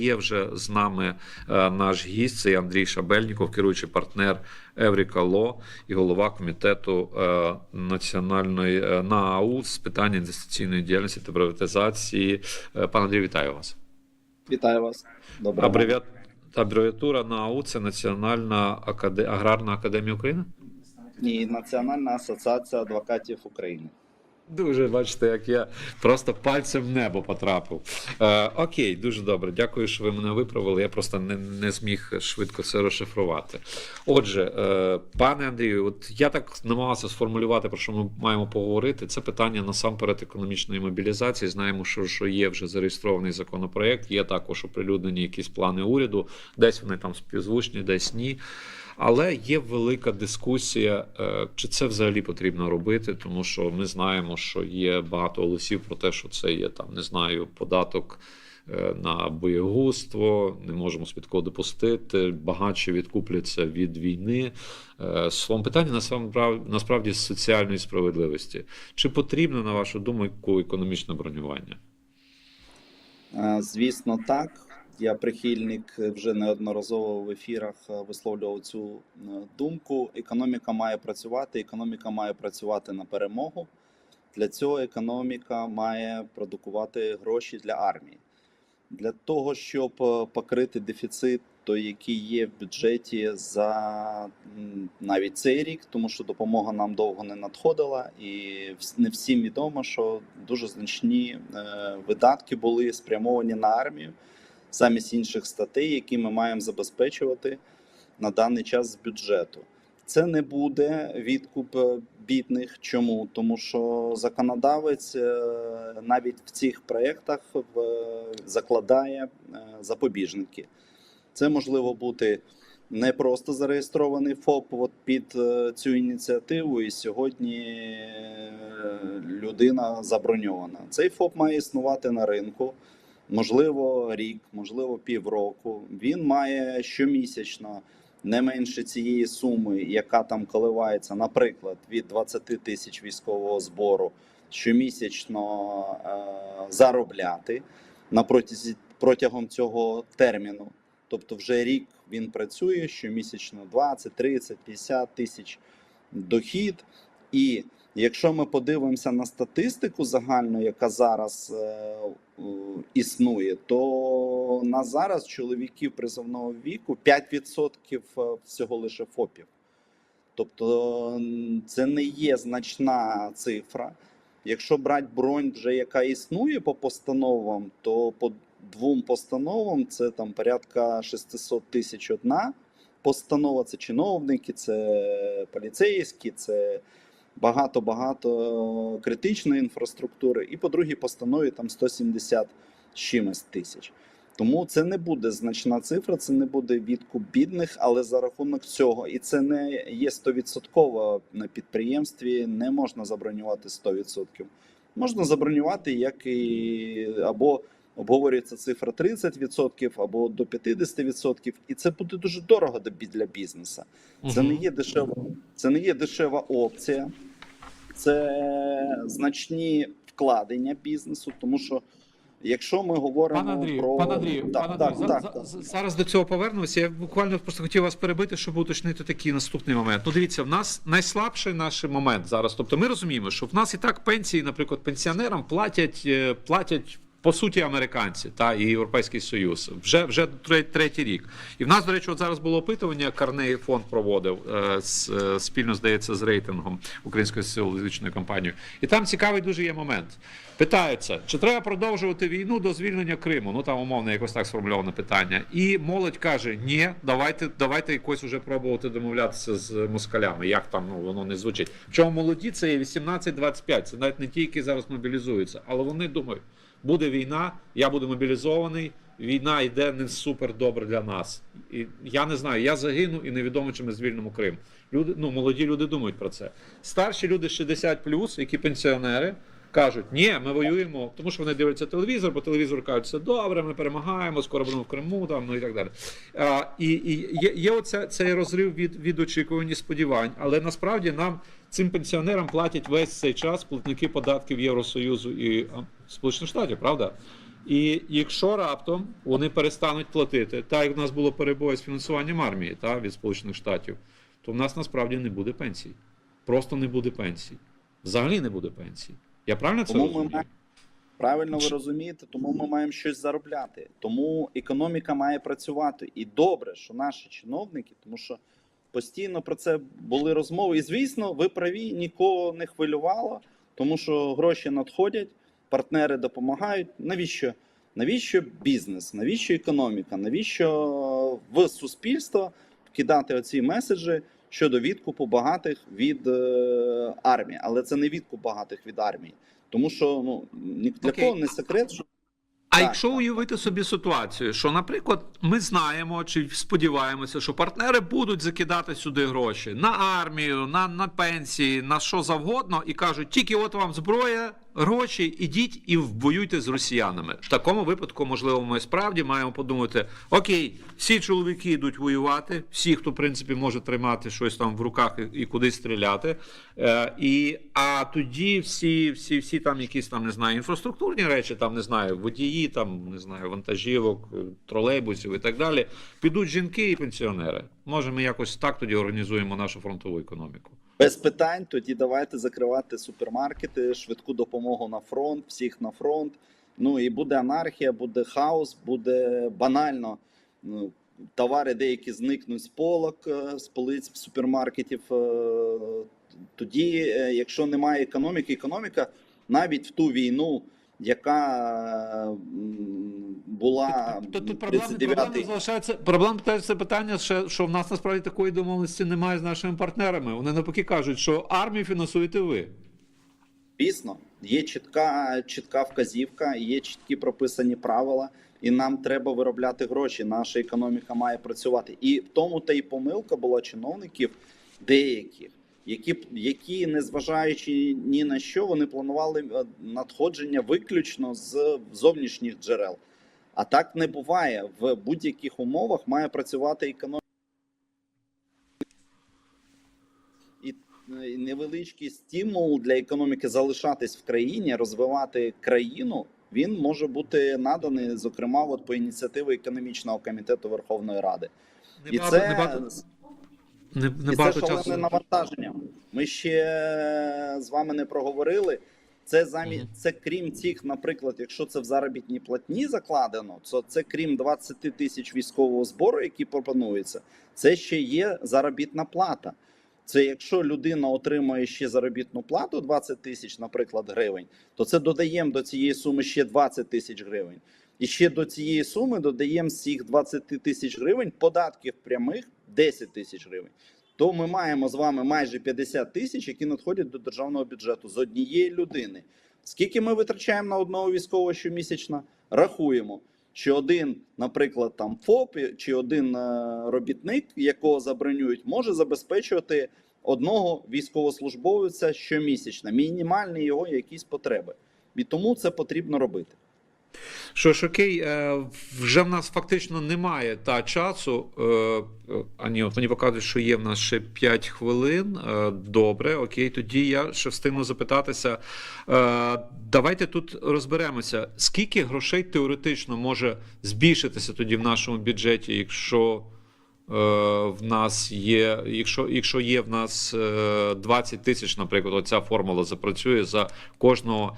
Є вже з нами е, наш гість, це Андрій Шабельніков, керуючий партнер Евріка Ло і голова комітету е, національної е, НААУ з питань інвестиційної діяльності та приватизації. Пане Андрій, вітаю вас. Вітаю вас. Доброго. Абревіат... Абревіатура НААУ це Національна акаде... аграрна академія України. Ні, Національна асоціація адвокатів України. Дуже бачите, як я просто пальцем в небо потрапив. Е, окей, дуже добре. Дякую, що ви мене виправили. Я просто не, не зміг швидко це розшифрувати. Отже, е, пане Андрію, от я так намагався сформулювати, про що ми маємо поговорити. Це питання насамперед економічної мобілізації. Знаємо, що, що є вже зареєстрований законопроект, є також оприлюднені якісь плани уряду, десь вони там співзвучні, десь ні. Але є велика дискусія, е, чи це взагалі потрібно робити, тому що ми знаємо, що є багато голосів про те, що це є там, не знаю, податок е, на боєгузтво, не можемо спідко допустити. Багатші відкупляться від війни. Е, Словом, питання насамправ- насправді з соціальної справедливості. Чи потрібно, на вашу думку, економічне бронювання? Е, Звісно, так. Я прихильник е, вже неодноразово в ефірах е, висловлював цю е, думку. Економіка має працювати, економіка має працювати на перемогу. Для цього економіка має продукувати гроші для армії. Для того, щоб покрити дефіцит, той, який є в бюджеті за навіть цей рік, тому що допомога нам довго не надходила, і не всім відомо, що дуже значні видатки були спрямовані на армію замість інших статей, які ми маємо забезпечувати на даний час з бюджету. Це не буде відкуп е, бідних. Чому? Тому що законодавець е, навіть в цих проєктах закладає е, запобіжники. Це можливо бути не просто зареєстрований ФОП от під цю ініціативу, і сьогодні людина заброньована. Цей ФОП має існувати на ринку. Можливо, рік, можливо, півроку. Він має щомісячно не менше цієї суми, яка там коливається, наприклад, від 20 тисяч військового збору щомісячно е, заробляти на протязі протягом цього терміну. Тобто, вже рік він працює щомісячно 20, 30, 50 тисяч дохід. І якщо ми подивимося на статистику загальну, яка зараз е, е, існує, то на зараз чоловіків призовного віку 5% всього лише ФОПів. Тобто це не є значна цифра. Якщо брати бронь, вже яка існує по постановам, то по двом постановам це там порядка 600 тисяч одна постанова. Це чиновники, це поліцейські, це багато-багато критичної інфраструктури. І по другій постанові там 170 з чимось тисяч. Тому це не буде значна цифра, це не буде відкуп бідних, але за рахунок цього, і це не є 100% на підприємстві, не можна забронювати 100%. Можна забронювати як і або обговорюється цифра 30% або до 50%, і це буде дуже дорого для бі- для бізнесу. Це не є дешева, це не є дешева опція, це значні вкладення бізнесу, тому що якщо ми говоримо Пане Андрію, про пане Андрію, так, так, Андрію, так, так. за- зараз до цього повернемося. Я буквально просто хотів вас перебити, щоб уточнити такий наступний момент. Ну, дивіться, в нас найслабший наш момент зараз. Тобто, ми розуміємо, що в нас і так пенсії, наприклад, пенсіонерам платять е, платять. По суті, американці та і Європейський Союз вже вже тре- третій рік. І в нас, до речі, от зараз було опитування. Карнеї фонд проводив е, е, спільно здається з рейтингом української соціологічної компанії. І там цікавий дуже є момент. Питаються, чи треба продовжувати війну до звільнення Криму? Ну там умовно якось так сформульоване питання. І молодь каже: ні, давайте, давайте якось уже пробувати домовлятися з москалями. Як там ну воно не звучить? В Чому молоді це є 18-25, Це навіть не ті, які зараз мобілізуються, але вони думають, буде війна, я буду мобілізований. Війна йде не супер добре для нас. І я не знаю, я загину і невідомо, чи ми звільнимо Крим. Люди, ну молоді люди думають про це. Старші люди 60+, які пенсіонери, кажуть, ні, ми воюємо, тому що вони дивляться телевізор, бо телевізор кажуть, все добре, ми перемагаємо, скоро будемо в Криму, там, ну і так далі. А, і і є, є оця, цей розрив від, від очікувань і сподівань, але насправді нам, цим пенсіонерам, платять весь цей час платники податків Євросоюзу і Сполучених Штатів, правда? І якщо раптом вони перестануть платити, так як в нас було перебої з фінансуванням армії та, від Сполучених Штатів, то в нас насправді не буде пенсій. Просто не буде пенсій. Взагалі не буде пенсій. Я правильно це Тому розумію? правильно ви розумієте, тому ми маємо щось заробляти. Тому економіка має працювати. І добре, що наші чиновники, тому що постійно про це були розмови. І звісно, ви праві, нікого не хвилювало, тому що гроші надходять, партнери допомагають. Навіщо? Навіщо бізнес? Навіщо економіка? Навіщо в суспільство вкидати оці меседжі щодо відкупу багатих від е, армії? Але це не відкуп багатих від армії. Тому що ну ні для кого не секрет, що А Так, якщо так. уявити собі ситуацію, що, наприклад, ми знаємо чи сподіваємося, що партнери будуть закидати сюди гроші на армію, на, на пенсії, на що завгодно, і кажуть, тільки от вам зброя, гроші, ідіть і воюйте з росіянами. В такому випадку, можливо, ми справді маємо подумати: окей, всі чоловіки йдуть воювати, всі, хто в принципі може тримати щось там в руках і, і кудись стріляти. Е, і, а тоді всі, всі, всі там якісь там не знаю, інфраструктурні речі, там не знаю, водії, там не знаю, вантажівок, е, тролейбусів і так далі. Підуть жінки і пенсіонери. Може, ми якось так тоді організуємо нашу фронтову економіку. Без питань, тоді давайте закривати супермаркети, швидку допомогу на фронт, всіх на фронт. Ну і буде анархія, буде хаос, буде банально. Ну, товари деякі зникнуть з полок, е, з полиць супермаркетів. е, Тоді, е, якщо немає економіки, економіка навіть в ту війну, яка була Тут, тут проблема, залишається. Проблема це питання, ще, що в нас насправді такої домовленості немає з нашими партнерами. Вони навпаки кажуть, що армію фінансуєте ви. Звісно, є чітка, чітка вказівка, є чіткі прописані правила, і нам треба виробляти гроші. Наша економіка має працювати. І в тому та й помилка була чиновників деяких, які, які незважаючи ні на що, вони планували е, надходження виключно з зовнішніх джерел. А так не буває. В будь-яких умовах має працювати економіка. І е, невеличкий стимул для економіки залишатись в країні, розвивати країну. Він може бути наданий, зокрема, от по ініціативі економічного комітету Верховної Ради, і Небагато- це, небагато- не, і це шалене часу. навантаження. Ми ще з вами не проговорили. Це замі... Мгм. це крім цих, наприклад, якщо це в заробітній платні закладено, то це крім 20 тисяч військового збору, які пропонуються, це ще є заробітна плата. Це якщо людина отримує ще заробітну плату 20 тисяч, наприклад, гривень, то це додаємо до цієї суми ще 20 тисяч гривень. І ще до цієї суми додаємо з цих 20 тисяч гривень податків прямих 10 тисяч гривень. То ми маємо з вами майже 50 тисяч, які надходять до державного бюджету з однієї людини. Скільки ми витрачаємо на одного військового щомісячно? Рахуємо, що один, наприклад, там ФОП чи один е, робітник, якого забронюють, може забезпечувати одного військовослужбовця щомісячно, мінімальні його якісь потреби. І тому це потрібно робити. Що ж окей, е, вже в нас фактично немає та часу. е, е, А ні, от мені показують, що є в нас ще 5 хвилин. Е, Добре, окей, тоді я ще встигну запитатися. Давайте тут розберемося, скільки грошей теоретично може збільшитися тоді в нашому бюджеті, якщо. В нас є, якщо, якщо є в нас е, 20 тисяч, наприклад, оця формула запрацює за кожного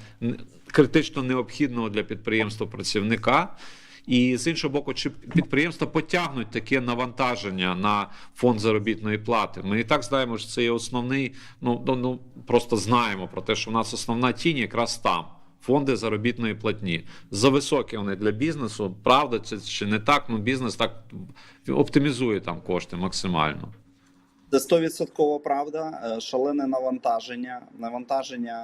критично необхідного для підприємства працівника. І з іншого боку, чи підприємства потягнуть таке навантаження на фонд заробітної плати? Ми і так знаємо, що це є основний. Ну, ну, ну просто знаємо про те, що в нас основна тінь якраз там. Фонди заробітної платні. За високі вони для бізнесу. Правда, це чи не так? Ну, бізнес так оптимізує там кошти максимально. Це стовідсоткова правда. Е, Шалене навантаження. Навантаження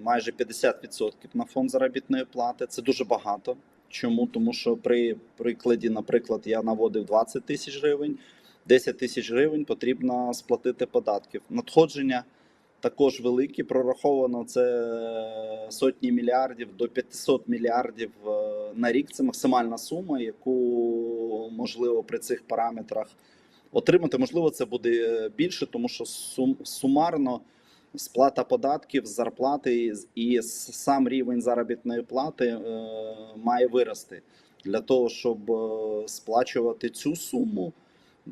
майже 50% на фонд заробітної плати. Це дуже багато. Чому? Тому що при прикладі, наприклад, я наводив 20 тисяч гривень, 10 тисяч гривень потрібно сплатити податків. Надходження також великі. Прораховано це сотні мільярдів до 500 мільярдів е, на рік. Це максимальна сума, яку можливо при цих параметрах отримати. Можливо, це буде більше, тому що сум, сумарно сплата податків, зарплати і сам рівень заробітної плати е, має вирости для того, щоб е, сплачувати цю суму.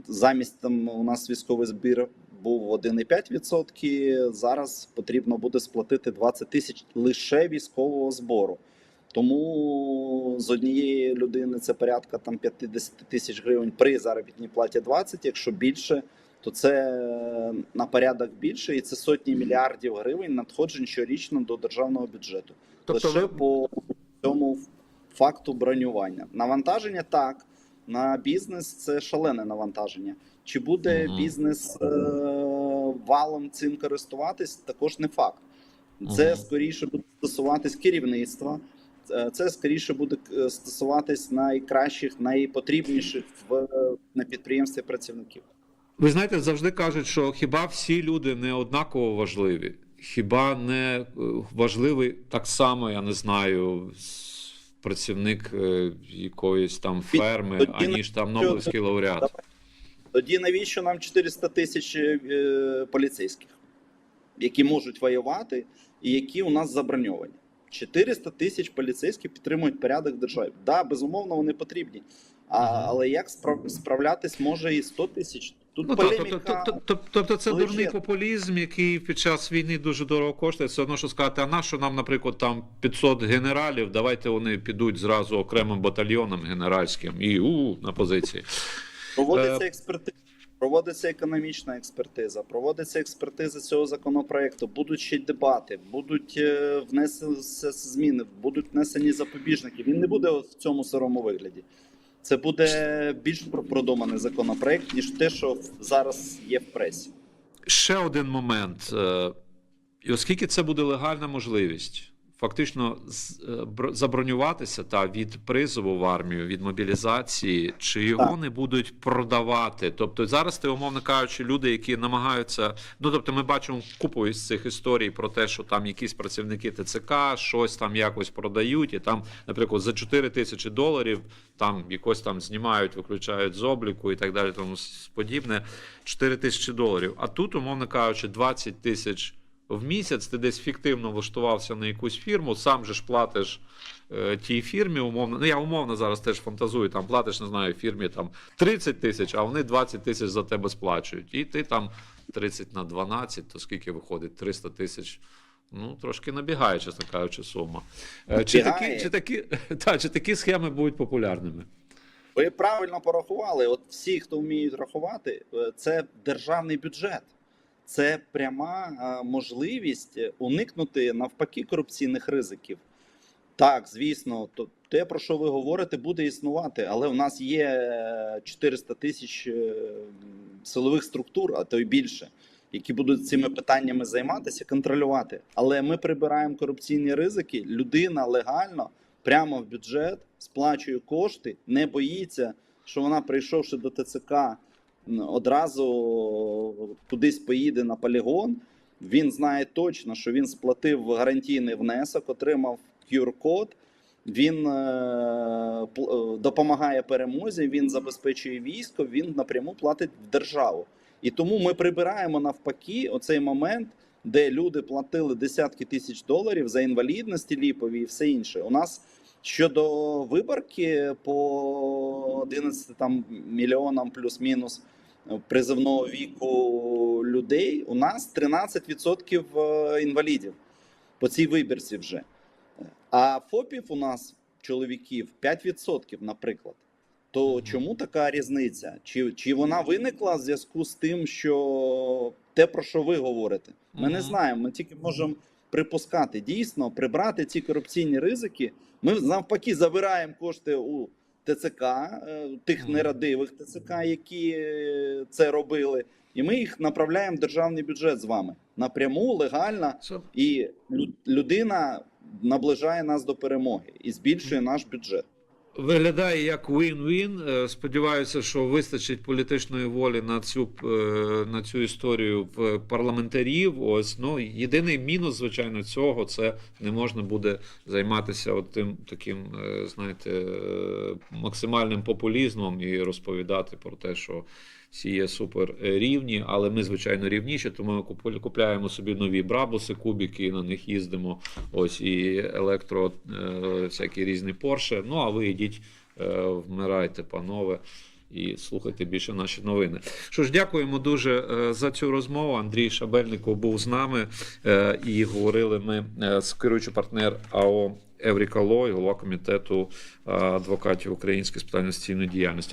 Замість там у нас військовий збір був 1,5%, зараз потрібно буде сплатити 20 тисяч лише військового збору. Тому з однієї людини це порядка там 50 тисяч гривень при заробітній платі 20, якщо більше, то це на порядок більше, і це сотні мільярдів гривень надходжень щорічно до державного бюджету. Тобто Лише ви- по цьому факту бронювання. Навантаження так. На бізнес це шалене навантаження. Чи буде бізнес е- валом цим користуватись, також не факт. Це скоріше буде стосуватись керівництва. Е, Це скоріше буде е, стосуватись найкращих, найпотрібніших в на підприємстві працівників. Ви знаєте, завжди кажуть, що хіба всі люди не однаково важливі? Хіба не е, важливий так само, я не знаю, працівник якоїсь там ферми, тоді аніж там Нобелівський лауреат? Тоді навіщо нам 400 тисяч поліцейських, які можуть воювати і які у нас заброньовані? 400 тисяч поліцейських підтримують порядок в державі. Да, безумовно, вони потрібні. А, Але як справ- справлятись може і 100 тисяч? Тут Ну, так, полеміка... тобто, тобто, тобто це величезна. дурний популізм, який під час війни дуже дорого коштує. Це одно, що сказати, а на що нам, наприклад, там 500 генералів, давайте вони підуть зразу окремим батальйоном генеральським і у на позиції. Проводиться Е, експертиза, проводиться економічна експертиза, проводиться експертиза цього законопроекту. Будуть ще дебати, будуть е, внесені зміни, будуть внесені запобіжники. Він не буде в цьому сирому вигляді. Це буде більш продуманий законопроект, ніж те, що зараз є в пресі. Ще один момент. Е, І оскільки це буде легальна можливість, фактично е, забронюватися та від призову в армію, від мобілізації, чи його не будуть продавати? Тобто зараз ти, умовно кажучи, люди, які намагаються. Ну тобто, ми бачимо купу із цих історій про те, що там якісь працівники ТЦК щось там якось продають, і там, наприклад, за 4 тисячі доларів там якось там знімають, виключають з обліку і так далі, тому подібне. 4 тисячі доларів. А тут, умовно кажучи, 20 тисяч в місяць. Ти десь фіктивно влаштувався на якусь фірму, сам же ж платиш е, тій фірмі, умовно. Ну я умовно зараз теж фантазую, там платиш, не знаю, фірмі там 30 тисяч, а вони 20 тисяч за тебе сплачують. І ти там 30 на 12, то скільки виходить? 300 тисяч. Ну, трошки набігає, чесно кажучи, сума. Е, Чи такі, чи, такі, та, чи такі схеми будуть популярними? Ви правильно порахували. От всі, хто вміють рахувати, е, це державний бюджет. Це пряма е, можливість уникнути навпаки корупційних ризиків. Так, звісно, то те, про що ви говорите, буде існувати, але у нас є е, 400 тисяч е, силових структур, а то й більше, які будуть цими питаннями займатися, контролювати. Але ми прибираємо корупційні ризики. Людина легально прямо в бюджет сплачує кошти, не боїться, що вона, прийшовши до ТЦК, одразу кудись поїде на полігон. Він знає точно, що він сплатив гарантійний внесок, отримав QR-код. Він е, е, допомагає перемозі, він забезпечує військо, він напряму платить в державу. І тому ми прибираємо навпаки оцей момент, де люди платили десятки тисяч доларів за інвалідності ліпові і все інше. У нас щодо виборки по 11 там, мільйонам плюс-мінус призовного віку людей, у нас 13% е, інвалідів по цій вибірці вже. А ФОПів у нас чоловіків 5%, наприклад. То чому така різниця? Чи, чи вона виникла в зв'язку з тим, що те, про що ви говорите? Ми не знаємо. Ми тільки можемо припускати. Дійсно, прибрати ці корупційні ризики. Ми навпаки забираємо кошти у ТЦК, е, тих нерадивих ТЦК, які е, це робили, і ми їх направляємо в державний бюджет з вами. Напряму, легально. І лю- людина наближає нас до перемоги і збільшує наш бюджет. Виглядає як win-win. Е, Сподіваюся, що вистачить політичної волі на цю е, на цю історію в парламентарів. Ось ну єдиний мінус, звичайно, цього це не можна буде займатися от тим таким, е, знаєте, максимальним популізмом і розповідати про те, що всі є супер е, рівні, але ми, звичайно, рівніші, тому ми купу- купляємо собі нові брабуси, кубики, на них їздимо. Ось і електро, е, всякі різні Порше. Ну а ви йдіть, е, вмирайте, панове. І слухайте більше наші новини. Що ж, дякуємо дуже за цю розмову. Андрій Шабельников був з нами і говорили ми з керуючий партнер АО Евріка Ло і голова комітету адвокатів української питань діяльності.